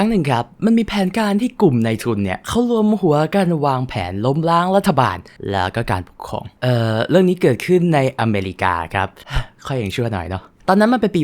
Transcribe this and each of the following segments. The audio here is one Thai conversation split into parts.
ครั้งหนึ่งครับ มันมีแผนการที่กลุ่มนายทุนเนี่ยเขารวมหัวกันวางแผนล้มล้างรัฐบาล แล้วก็การปกครอง เอ่อ เรื่องนี้เกิดขึ้นในอเมริกาครับค่อยยังชั่วหน่อยเนาะตอนนั้นมันเป็นปี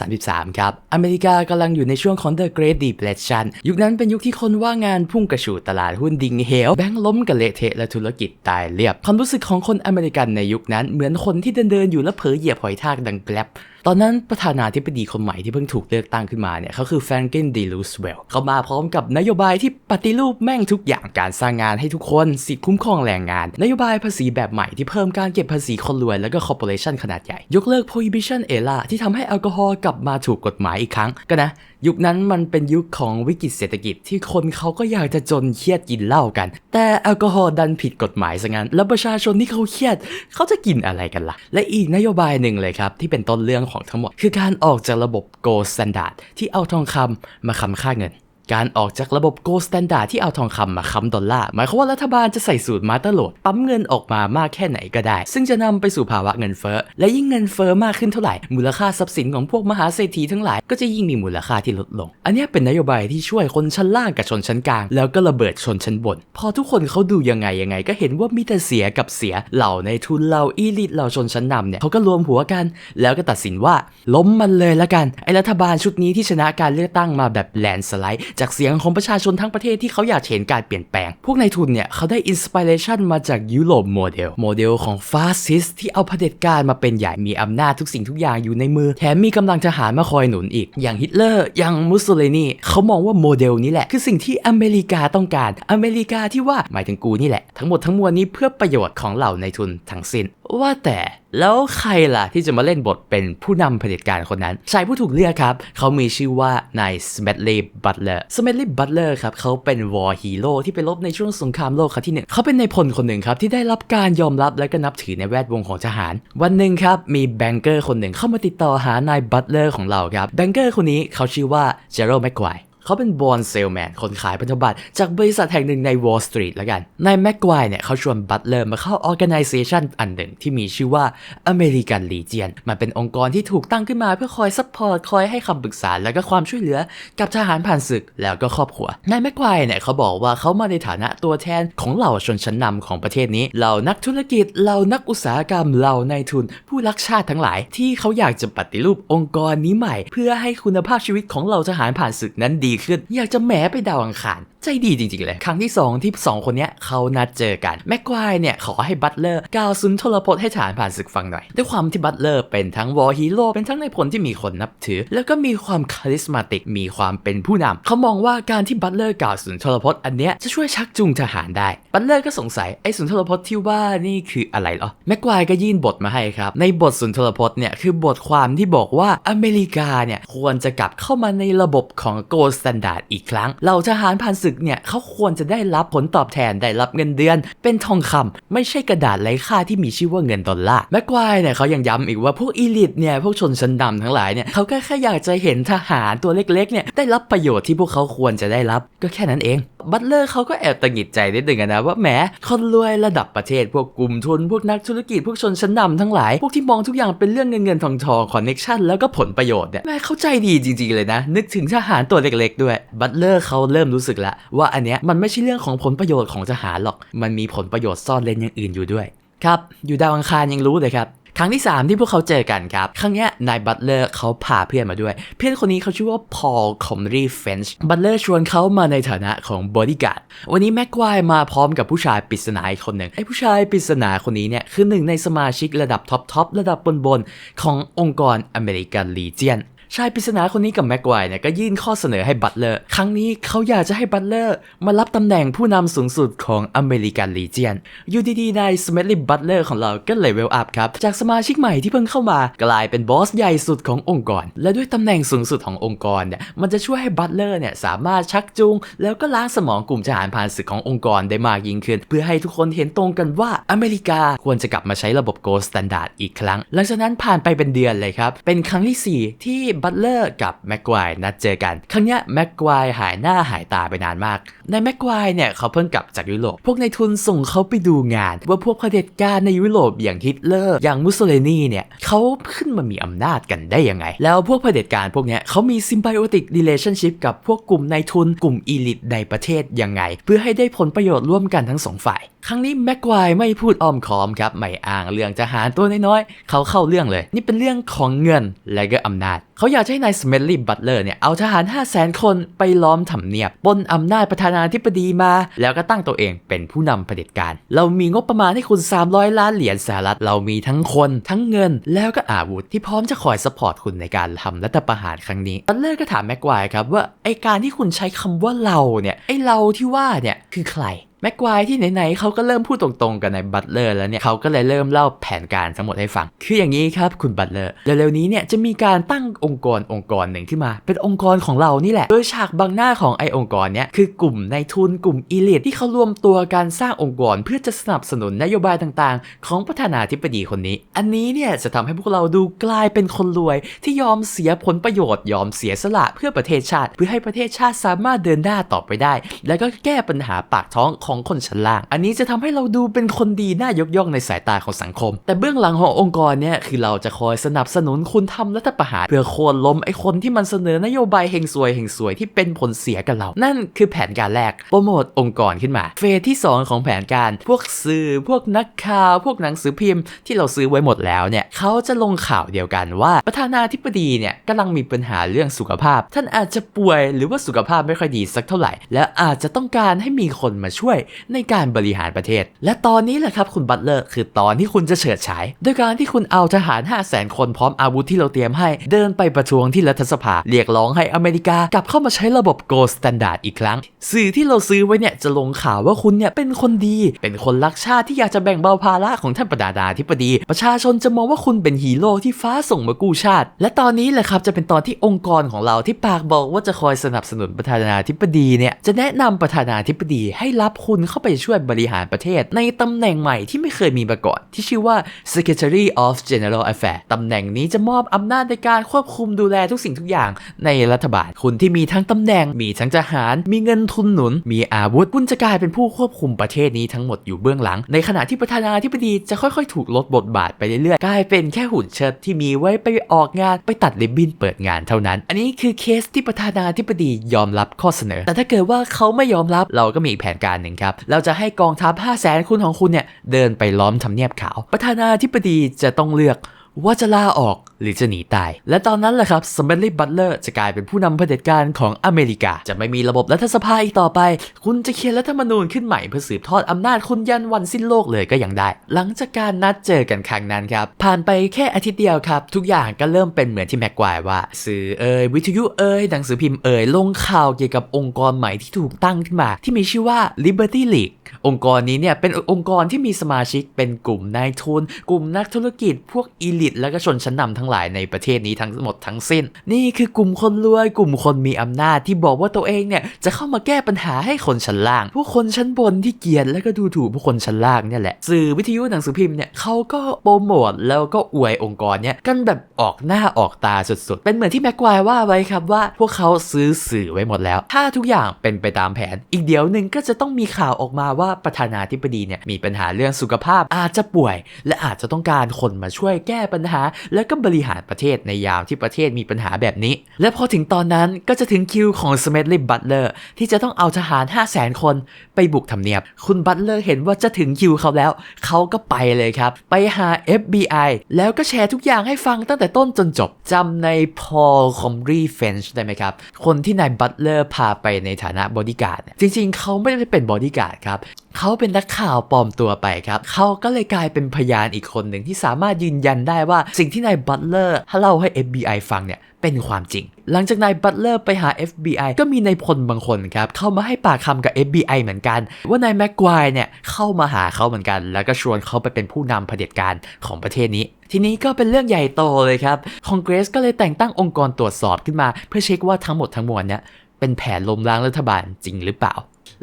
1933 ครับ อเมริกากำลังอยู่ในช่วงของ The Great Depression ยุคนั้นเป็นยุคที่คนว่างงานพุ่งกระฉูดตลาดหุ้นดิ่งเหว แบงก์ล้มกันเละเทะและธุรกิจตายเรียบ ความรู้สึกของคนอเมริกันในยุคนั้นเหมือนคนที่เดินเดินๆอยู่แล้วเผลอเหยียบหอยทากดังแกลบ ตอนนั้นประธานาธิบดีคนใหม่ที่เพิ่งถูกเลือกตั้งขึ้นมาเนี่ยเขาคือแฟรงกินดีลูสเวลเขามาพร้อมกับนโยบายที่ปฏิรูปแม่งทุกอย่างการสร้างงานให้ทุกคนสิทธิคุ้มครองแรงงาน นโยบายภาษีแบบใหม่ที่เพิ่มการเก็บภาษีคนรวยแล้วก็คอร์ปอเรชันขนาดใหญ่ ยกเลิก prohibition era ที่ทำให้แอลกอฮอล์กลับมาถูกกฎหมายอีกครั้ง ก็นะยุคนั้นมันเป็นยุคของวิกฤตเศรษฐกิจที่คนเขาก็อยากจะจนเครียดกินเหล้ากัน แต่แอลกอฮอล์ดันผิดกฎหมายซะงั้น แล้วประชาชนที่เขาเครียดเขาจะกินอะไรกันล่ะ และอีกนโยบายหนึ่งเลยครับที่เป็นต้นเรื่องของทั้งหมด คือการออกจากระบบ gold standard ที่เอาทองคำมาค้ำค่าเงิน การออกจากระบบ gold standard ที่เอาทองคำมาค้ำดอลลาร์หมายความว่ารัฐบาลจะใส่สูตรมาเตอร์โหลดปั๊มเงินออกมามากแค่ไหนก็ได้ ซึ่งจะนำไปสู่ภาวะเงินเฟ้อและยิ่งเงินเฟ้อมากขึ้นเท่าไหร่ มูลค่าทรัพย์สินของพวกมหาเศรษฐีทั้งหลายก็จะยิ่งมีมูลค่าที่ลดลง อันนี้เป็นนโยบายที่ช่วยคนชั้นล่างกับชนชั้นกลาง แล้วก็ระเบิดชนชั้นบน พอทุกคนเขาดูยังไงยังไง ก็เห็นว่ามีแต่เสียกับเสียเหล่าในทุนเหล่าอีลิทเหล่าชนชั้นนำเนี่ยเขาก็รวมหัวกัน แล้วก็ตัดสินว่าล้มมันเลยละกันไอรัฐบาลชุดนี้ที่ชนะการเลือกตั้งมาแบบแลนสไลด์จากเสียงของประชาชนทั้งประเทศที่เขาอยากเห็นการเปลี่ยนแปลง พวกนายทุนเนี่ยเขาได้อินสปิเรชันมาจากยุโรปโมเดล โมเดลของฟาสซิสที่เอาเผด็จการมาเป็นใหญ่มีอำนาจทุกสิ่งทุกอย่างอยู่ในมือ แถมมีกำลังทหารมาคอยหนุนอีก อย่างฮิตเลอร์อย่างมุสโสลินีเขามองว่าโมเดลนี้แหละ คือสิ่งที่อเมริกาต้องการ อเมริกาที่ว่าหมายถึงกูนี่แหละ ทั้งหมดทั้งมวลนี้เพื่อประโยชน์ของเหล่านายทุนทั้งสิ้น ว่าแต่แล้วใครล่ะที่จะมาเล่นบทเป็นผู้นำเผด็จการคนนั้น ชายผู้ถูกเลือกครับ เขามีชื่อว่านายสเม t ลีบัตเลอร์สเม t ลีบัตเลอร์ครับ เขาเป็นวอร์ฮีโร่ที่ไปรบในช่วงสงครามโลกครั้งที่หนึ่งเขาเป็นในายพลคนหนึ่งครับ ที่ได้รับการยอมรับและก็นับถือในแวดวงของทหาร วันหนึ่งครับ มีแบงเกอร์คนหนึ่งเข้ามาติดต่อหานายบัตเลอร์ของเราครับแบงเกอร์คนนี้เขาชื่อว่าเจอโรแมกไกว เขาเป็นบอลเซลแมนคนขายพันธบัตรจากบริษัทแห่งหนึ่งใน Wall Street แล้วกันนายแม็กควายเนี่ยเขาชวนบัตเลอร์มาเข้า organization อันหนึ่งที่มีชื่อว่า American Legion มันเป็นองค์กรที่ถูกตั้งขึ้นมาเพื่อคอยซัพพอร์ตคอยให้คำปรึกษาแล้วก็ความช่วยเหลือกับทหารผ่านศึกแล้วก็ครอบครัวนายแม็กควายเนี่ยเขาบอกว่าเขามาในฐานะตัวแทนของเหล่าชนชั้นนำของประเทศนี้เหล่านักธุรกิจเหล่านักอุตสาหกรรมเหล่านายทุน ผู้รักชาติทั้งหลาย ที่เขาอยากจะปฏิรูปองค์กรนี้ใหม่ เพื่อให้คุณภาพชีวิตของเหล่าทหารผ่านศึกนั้นดีขึ้น อยากจะแหมไปดาวอังคาร ใจดีจริงๆเลย ครั้งที่ 2 ที่ 2 คนเนี้ยเขานัดเจอกัน แม็กควายเนี่ยขอให้บัตเลอร์กล่าวสุนทรพจน์ให้ฐานผ่านศึกฟังหน่อย ด้วยความที่บัตเลอร์เป็นทั้งวอร์ฮีโร่เป็นทั้งในายพลที่มีคนนับถือ แล้วก็มีความคาริสมาติกมีความเป็นผู้นำเขามองว่าการที่บัตเลอร์กล่าวสุนทรพจน์อันเนี้ยจะช่วยชักจูงทหารได้ บัตเลอร์ก็สงสัยไอ้สุนทรพจน์ที่ว่านี่คืออะไรเหรอแม็กควายก็ยื่นบทมาให้ครับในบทสุนทรพจน์เนี่ยคือบทความที่บอกว่าอเมริกาเนี่ยควรจะกลับเข้ามาในระบบของโกลสแตนดาร์ดอีกครั้ง เหล่าทหารผ่านศึกเนี่ยเขาควรจะได้รับผลตอบแทนได้รับเงินเดือน เป็นทองคำไม่ใช่กระดาษไร้ค่าที่มีชื่อว่าเงินดอลลาร์แม็กควายเนี่ยเขายังย้ำอีกว่าพวกอีลิทเนี่ยพวกชนชั้นนำทั้งหลายเนี่ยเขาก็แค่อยากจะเห็นทหารตัวเล็กๆเนี่ยได้รับประโยชน์ที่พวกเขาควรจะได้รับ ก็แค่นั้นเองบัตเลอร์เขาก็แอบตังหงิดใจนิดหนึ่งนะว่าแหมคนรวยระดับประเทศพวกกลุ่มทุนพวกนักธุรกิจพวกชนชั้นนำทั้งหลาย พวกที่มองทุกอย่างเป็นเรื่องเงินเงินทองทองคอนเน็ชันแล้วก็ผลประโยชน์เนี่ยแม่เข้าใจดีจริงๆเลยนะ นึกถึงทหารตัวเล็กๆด้วยบัตเลอร์เขาเริ่มรู้สึกล้วว่าอันเนี้ยมันไม่ใช่เรื่องของผลประโยชน์ของทหารหรอก มันมีผลประโยชน์ซ่อนเร้นอย่างอื่นอยู่ด้วยครับอยู่ดาวอังคารยังรู้เลยครับ ครั้งที่ 3 ที่พวกเขาเจอกันครับ ครั้งนี้นายบัตเลอร์เขาพาเพื่อนมาด้วย เพื่อนคนนี้เขาชื่อว่าพอลคอมรีเฟนช์บัตเลอร์ชวนเขามาในฐานะของบอดี้การ์ดวันนี้แม็กควายมาพร้อมกับผู้ชายปริศนาอีกคนหนึ่งไอ้ผู้ชายปริศนาคนนี้เนี่ยคือหนึ่งในสมาชิกระดับท็อปทอประดับบนๆขององค์กรอเมริกันลีเจียน ชายปริศนาคนนี้กับแม็กไกว์เนี่ยก็ยื่นข้อเสนอให้บัตเลอร์ ครั้งนี้เขาอยากจะให้บัตเลอร์มารับตำแหน่งผู้นำสูงสุดของอเมริกันลีเจียนอยู่ดีๆนายสเม t ลีบัตเลอร์ของเราก็เลเวลอัพครับ จากสมาชิกใหม่ที่เพิ่งเข้ามากลายเป็นบอสใหญ่สุดขององค์กร และด้วยตำแหน่งสูงสุดขององค์กรเนี่ยมันจะช่วยให้บัตเลอร์เนี่ยสามารถชักจูง แล้วก็ล้างสมองกลุ่มทหารผ่านศึกขององค์กรได้มากยิ่งขึ้น เพื่อให้ทุกคนเห็นตรงกันว่าอเมริกาควรจะกลับมาใช้ระบบโกลสแตนดาร์ดอีกครั้ง หลังจากนั้นผ่านไปเป็นเดือนเลยครับเป็นครั้งที่ 4 ที่บัตเลอร์กับแม็กควายนัดเจอกัน ครั้งนี้แม็กควายหายหน้าหายตาไปนานมาก ในแม็กควายเนี่ยเขาเพิ่งกลับจากยุโรป พวกในทุนส่งเขาไปดูงาน ว่าพวกเผด็จการในยุโรปอย่างฮิตเลอร์ อย่างมุสโสลินีเนี่ยเขาขึ้นมามีอำนาจกันได้ยังไง แล้วพวกเผด็จการพวกเนี้ยเขามี symbiotic relationship กับพวกกลุ่มในทุนกลุ่มอีลิทในประเทศยังไง เพื่อให้ได้ผลประโยชน์ร่วมกันทั้งสองฝ่ายครั้งนี้แม็กควายไม่พูดอ้อมค้อมครับ ไม่อ้างเรื่องทหารตัวน้อยๆ เขาเข้าเรื่องเลย นี่เป็นเรื่องของเงินและก็อำนาจ เขาอยากให้นายสเมลลี่บัตเลอร์เนี่ย เอาทหาร 5 0 0แสนคนไปล้อมทำเนียบปนอำนาจประธานาธิบดีมา แล้วก็ตั้งตัวเองเป็นผู้นำเผด็จการ เรามีงบประมาณให้คุณ 300 ล้านเหรียญสหรัฐ เรามีทั้งคน ทั้งเงิน แล้วก็อาวุธที่พร้อมจะคอยสปอร์ตคุณในการทำรัฐประหารครั้งนี้บัตเลอร์ก็ถามแม็กควายครับว่าไอการที่คุณใช้คำว่าเราเนี่ยไอเราที่ว่าเนี่ยคือใคร แม็กควายที่ไหนๆเขาก็เริ่มพูดตรงๆกับนายบัตเลอร์แล้วเนี่ยเขาก็เลยเริ่มเล่าแผนการทั้งหมดให้ฟัง คืออย่างนี้ครับคุณบัตเลอร์เร็วๆนี้เนี่ยจะมีการตั้งองค์กรองค์กรหนึ่งขึ้นมา เป็นองค์กรของเรานี่แหละ โดยฉากบังหน้าของไอองค์กรเนี่ยคือกลุ่มนายทุนกลุ่มอีลิทที่เขารวมตัวการสร้างองค์กร เพื่อจะสนับสนุนนโยบายต่างๆ ของประธานาธิบดีคนนี้ อันนี้เนี่ยจะทำให้พวกเราดูกลายเป็นคนรวย ที่ยอมเสียผลประโยชน์ยอมเสียสละเพื่อประเทศชาติ เพื่อให้ประเทศชาติสามารถเดินหน้าต่อไปได้ แล้วก็แก้ปัญหาปากท้องของคนชั้นล่าง อันนี้จะทำให้เราดูเป็นคนดีน่ายกย่องในสายตาของสังคม แต่เบื้องหลังขององค์กรเนี่ยคือเราจะคอยสนับสนุนคุณทำรัฐประหารเพื่อโค่นล้มไอ้คนที่มันเสนอนโยบายเฮงซวยเฮงซวยที่เป็นผลเสียกับเรา นั่นคือแผนการแรกโปรโมทองค์กรขึ้นมา เฟสที่ 2 ของแผนการ พวกสื่อ พวกนักข่าว พวกหนังสือพิมพ์ที่เราซื้อไว้หมดแล้วเนี่ยเขาจะลงข่าวเดียวกันว่าประธานาธิบดีเนี่ยกำลังมีปัญหาเรื่องสุขภาพ ท่านอาจจะป่วยหรือว่าสุขภาพไม่ค่อยดีสักเท่าไหร่ และอาจจะต้องการให้มีคนมาช่วยในการบริหารประเทศ และตอนนี้แหละครับคุณบัตเลอร์คือตอนที่คุณจะเฉิดฉายโดยการที่คุณเอาทหาร 5 0 0 0 0 0 คนพร้อมอาวุธที่เราเตรียมให้เดินไปประท้วงที่รัฐสภา เรียกร้องให้อเมริกากลับเข้ามาใช้ระบบ Gold Standard อีกครั้ง สื่อที่เราซื้อไว้เนี่ยจะลงข่าวว่าคุณเนี่ยเป็นคนดี เป็นคนรักชาติที่อยากจะแบ่งเบาภาระของท่านประธานาธิบดี ประชาชนจะมองว่าคุณเป็นฮีโร่ที่ฟ้าส่งมากู้ชาติ และตอนนี้แหละครับจะเป็นตอนที่องค์กรของเราที่ปากบอกว่าจะคอยสนับสนุนประธานาธิบดีเนี่ยจะแนะนำประธานาธิบดีให้รับคุณเข้าไปช่วยบริหารประเทศ ในตำแหน่งใหม่ที่ไม่เคยมีมาก่อน ที่ชื่อว่า Secretary of General Affairs ตำแหน่งนี้จะมอบอำนาจในการควบคุมดูแลทุกสิ่งทุกอย่างในรัฐบาล คุณที่มีทั้งตำแหน่ง มีทั้งทหาร มีเงินทุนหนุน มีอาวุธ คุณจะกลายเป็นผู้ควบคุมประเทศนี้ทั้งหมดอยู่เบื้องหลัง ในขณะที่ประธานาธิบดีจะค่อยๆ ถูกลดบทบาทไปเรื่อยๆ กลายเป็นแค่หุ่นเชิดที่มีไว้ไปออกงานไปตัดริบบิ้นเปิดงานเท่านั้น อันนี้คือเคสที่ประธานาธิบดียอมรับข้อเสนอ แต่ถ้าเกิดว่าเขาไม่ยอมรับเราก็มีแผนการหนึ่งครับ เราจะให้กองทัพ 5 0 0แสนคุณของคุณเนี่ยเดินไปล้อมทำเนียบขาว ประธานาธิบดีจะต้องเลือกว่าจะลาออก หรือจะหนีตาย และตอนนั้นแหละครับสเมลลี่บัตเลอร์จะกลายเป็นผู้นำเผด็จการของอเมริกา จะไม่มีระบบรัฐสภาอีกต่อไป คุณจะเขียนรัฐธรรมนูญขึ้นใหม่เพื่อสืบทอดอำนาจคุณยันวันสิ้นโลกเลยก็ยังได้ หลังจากการนัดเจอกันครั้งนั้นครับ ผ่านไปแค่อาทิตย์เดียวครับ ทุกอย่างก็เริ่มเป็นเหมือนที่แม็กควายว่า สื่อเอ่ยวิทยุเอ่ยหนังสือพิมพ์เอ่ยลงข่าวเกี่ยวกับองค์กรใหม่ที่ถูกตั้งขึ้นมา ที่มีชื่อว่า Liberty League องค์กรนี้เนี่ยเป็นองค์กรที่มีสมาชิกเป็นกลุ่มนายทุนกลุ่มนักธุรกิจพวกอีลิทและก็ชนชั้นนำทั้งหลายในประเทศนี้ทั้งหมดทั้งสิ้น นี่คือกลุ่มคนรวยกลุ่มคนมีอำนาจที่บอกว่าตัวเองเนี่ยจะเข้ามาแก้ปัญหาให้คนชั้นล่างพวกคนชั้นบนที่เกียดและก็ดูถูกพวกคนชั้นล่างเนี่ยแหละสื่อวิทยุหนังสือพิมพ์เนี่ยเขาก็โปรโมทแล้วก็อวยองค์กรเนี่ยกันแบบออกหน้าออกตาสุดๆ เป็นเหมือนที่แม็กควายว่าไว้ครับว่าพวกเขาซื้อสื่อไว้หมดแล้ว ถ้าทุกอย่างเป็นไปตามแผน อีกเดี๋ยวหนึ่งก็จะต้องมีข่าวออกมาว่าประธานาธิบดีเนี่ยมีปัญหาเรื่องสุขภาพอาจจะป่วย และอาจจะต้องการคนมาช่วยแก้ปัญหา แล้วก็บริหารประเทศในยามที่ประเทศมีปัญหาแบบนี้ และพอถึงตอนนั้นก็จะถึงคิวของสเมธลีบัตเลอร์ที่จะต้องเอาทหาร 5 0 0 0 0 0คนไปบุกทำเนียบ คุณบัตเลอร์เห็นว่าจะถึงคิวเขาแล้ว เขาก็ไปเลยครับ ไปหา FBI แล้วก็แชร์ทุกอย่างให้ฟังตั้งแต่ต้นจนจบจำในพอลคอมรีเฟนช์ได้ไหมครับ คนที่นายบัตเลอร์พาไปในฐานะบอดี้การ์ดจริงๆ เขาไม่ได้เป็นบอดี้การ์ดครับ เขาเป็นนักข่าวปลอมตัวไปครับเขาก็เลยกลายเป็นพยานอีกคนหนึ่งที่สามารถยืนยันได้ว่าสิ่งที่นายบัตเลอร์เล่าให้ FBI ฟังเนี่ยเป็นความจริง หลังจากนายบัตเลอร์ไปหา FBI ก็มีนายพลบางคนครับ เข้ามาให้ปากคำกับ FBI เหมือนกัน ว่านายแม็กควายเนี่ย เข้ามาหาเขาเหมือนกัน แล้วก็ชวนเขาไปเป็นผู้นำเผด็จการของประเทศนี้ ทีนี้ก็เป็นเรื่องใหญ่โตเลยครับ คอนเกรสก็เลยแต่งตั้งองค์กรตรวจสอบขึ้นมา เพื่อเช็คว่าทั้งหมดทั้งมวลเนี่ย เป็นแผนล้มล้างรัฐบาลจริงหรือเปล่า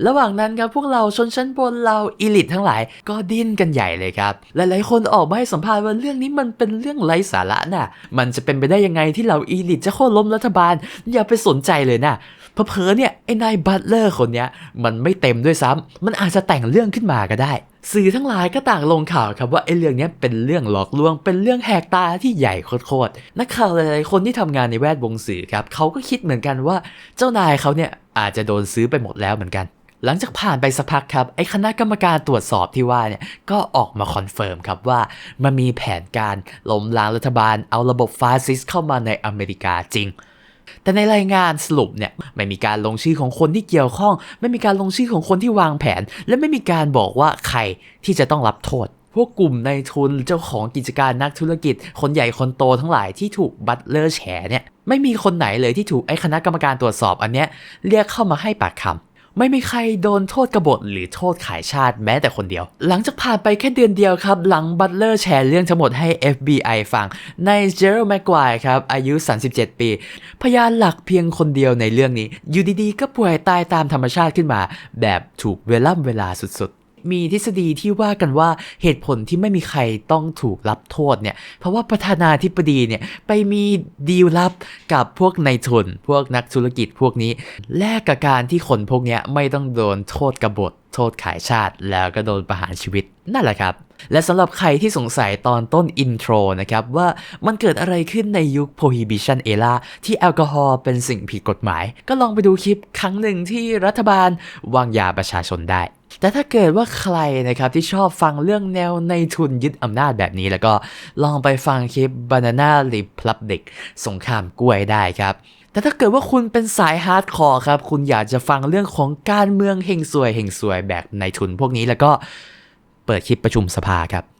ระหว่างนั้นครับพวกเราชนชั้นบนเราอิลิททั้งหลาย ก็ดิ้นกันใหญ่เลยครับ หลายๆ คนออกมาให้สัมภาษณ์ว่าเรื่องนี้มันเป็นเรื่องไร้สาระน่ะ มันจะเป็นไปได้ยังไงที่เราอิลิทจะโค่นล้มรัฐบาล อย่าไปสนใจเลยนะ เพอๆเนี่ยไอ้นายบัตเลอร์คนเนี้ยมันไม่เต็มด้วยซ้ำมันอาจจะแต่งเรื่องขึ้นมาก็ได้ สื่อทั้งหลายก็ต่างลงข่าวครับว่าไอ้เรื่องนี้เป็นเรื่องหลอกลวง เป็นเรื่องแหกตาที่ใหญ่โคตรๆนักข่าวหลายๆคนที่ทำงานในแวดวงสื่อครับเขาก็คิดเหมือนกันว่าเจ้านายเขาเนี่ยอาจจะโดนซื้อไปหมดแล้วเหมือนกันหลังจากผ่านไปสักพักครับ ไอ้คณะกรรมการตรวจสอบที่ว่าเนี่ย ก็ออกมาคอนเฟิร์มครับว่า มันมีแผนการล้มล้างรัฐบาล เอาระบบฟาสซิสเข้ามาในอเมริกาจริง แต่ในรายงานสรุปเนี่ยไม่มีการลงชื่อของคนที่เกี่ยวข้อง ไม่มีการลงชื่อของคนที่วางแผน และไม่มีการบอกว่าใครที่จะต้องรับโทษพวกกลุ่มในายทุนเจ้าของกิจการนักธุรกิจ คนใหญ่คนโตทั้งหลายที่ถูกบัตเลอร์แฉเนี่ยไม่มีคนไหนเลยที่ถูกไอ้คณะกรรมการตรวจสอบอันเนี้ยเรียกเข้ามาให้ปากคำ ไม่มีใครโดนโทษกบฏหรือโทษขายชาติแม้แต่คนเดียว หลังจากผ่านไปแค่เดือนเดียวครับ หลังบัตเลอร์แชร์เรื่องทั้งหมดให้ FBI ฟัง ในเจอร์แมกควายครับ อายุ 37 ปี พยานหลักเพียงคนเดียวในเรื่องนี้ อยู่ดีๆ ก็ป่วยตายตามธรรมชาติขึ้นมา แบบถูกเวล่ำเวลาสุดๆ มีทฤษฎีที่ว่ากันว่าเหตุผลที่ไม่มีใครต้องถูกรับโทษเนี่ยเพราะว่าประธานาธิบดีเนี่ยไปมีดีลลับกับพวกนายทุน พวกนักธุรกิจพวกนี้ แลกกับการที่คนพวกนี้ไม่ต้องโดนโทษกบฏโทษขายชาติแล้วก็โดนประหารชีวิตนั่นแหละครับ และสำหรับใครที่สงสัยตอนต้นอินโทรนะครับ ว่ามันเกิดอะไรขึ้นในยุค Prohibition Era ที่แอลกอฮอล์เป็นสิ่งผิดกฎหมาย ก็ลองไปดูคลิปครั้งหนึ่งที่รัฐบาลวางยาประชาชนได้ แต่ถ้าเกิดว่าใครนะครับที่ชอบฟังเรื่องแนวในทุนยึดอำนาจแบบนี้ แล้วก็ลองไปฟังคลิป Banana Republic สงครามกล้วยได้ครับแต่ถ้าเกิดว่าคุณเป็นสายฮาร์ดคอร์ครับ คุณอยากจะฟังเรื่องของการเมืองเฮงซวยเฮงซวยแบบในทุนพวกนี้แล้วก็เปิดคลิปประชุมสภาครับ